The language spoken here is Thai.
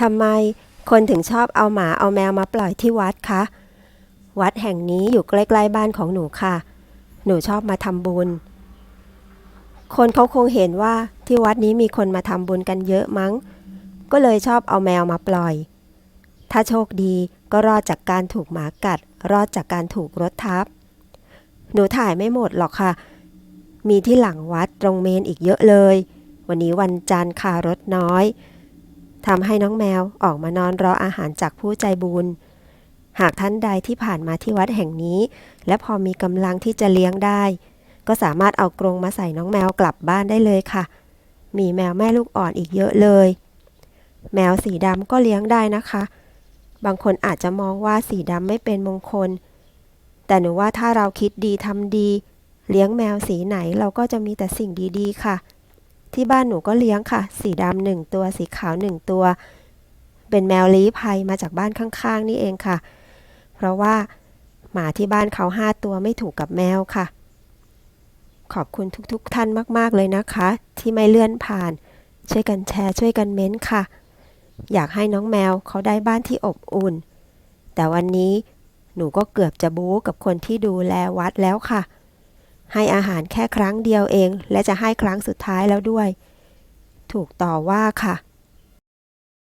ทำไมคนถึงชอบเอาหมาเอาแมวมาปล่อยที่วัดคะ วัดแห่งนี้อยู่ใกล้ๆบ้านของหนูค่ะ หนูชอบมาทำบุญ คนเขาคงเห็นว่าที่วัดนี้มีคนมาทำบุญกันเยอะมั้ง ก็เลยชอบเอาแมวมาปล่อย ถ้าโชคดีก็รอดจากการถูกหมากัด รอดจากการถูกรถทับ หนูถ่ายไม่หมดหรอกค่ะ มีที่หลังวัดตรงเมนอีกเยอะเลย วันนี้วันจันทร์ค่ะรถน้อย ทำให้น้องแมวออกมานอนรออาหารจากผู้ใจบุญ หากท่านใดที่ผ่านมาที่วัดแห่งนี้ และพอมีกำลังที่จะเลี้ยงได้ ก็สามารถเอากรงมาใส่น้องแมวกลับบ้านได้เลยค่ะ มีแมวแม่ลูกอ่อนอีกเยอะเลย แมวสีดำก็เลี้ยงได้นะคะ บางคนอาจจะมองว่าสีดำไม่เป็นมงคล แต่หนูว่าถ้าเราคิดดีทำดี เลี้ยงแมวสีไหนเราก็จะมีแต่สิ่งดีๆ ค่ะ ที่บ้านหนูก็เลี้ยงค่ะ สีดำหนึ่งตัว สีขาวหนึ่งตัว เป็นแมวลี้ภัยมาจากบ้านข้างๆ นี่เองค่ะ เพราะว่าหมาที่บ้านเขาห้าตัวไม่ถูกกับแมวค่ะ ขอบคุณทุกๆท่านมากๆเลยนะคะ ที่ไม่เลื่อนผ่าน ช่วยกันแชร์ช่วยกันเม้นต์ค่ะ อยากให้น้องแมวเขาได้บ้านที่อบอุ่น แต่วันนี้หนูก็เกือบจะบู๊กับคนที่ดูแลวัดแล้วค่ะ ให้อาหารแค่ครั้งเดียวเอง และจะให้ครั้งสุดท้ายแล้วด้วย ถูกต่อว่าค่ะ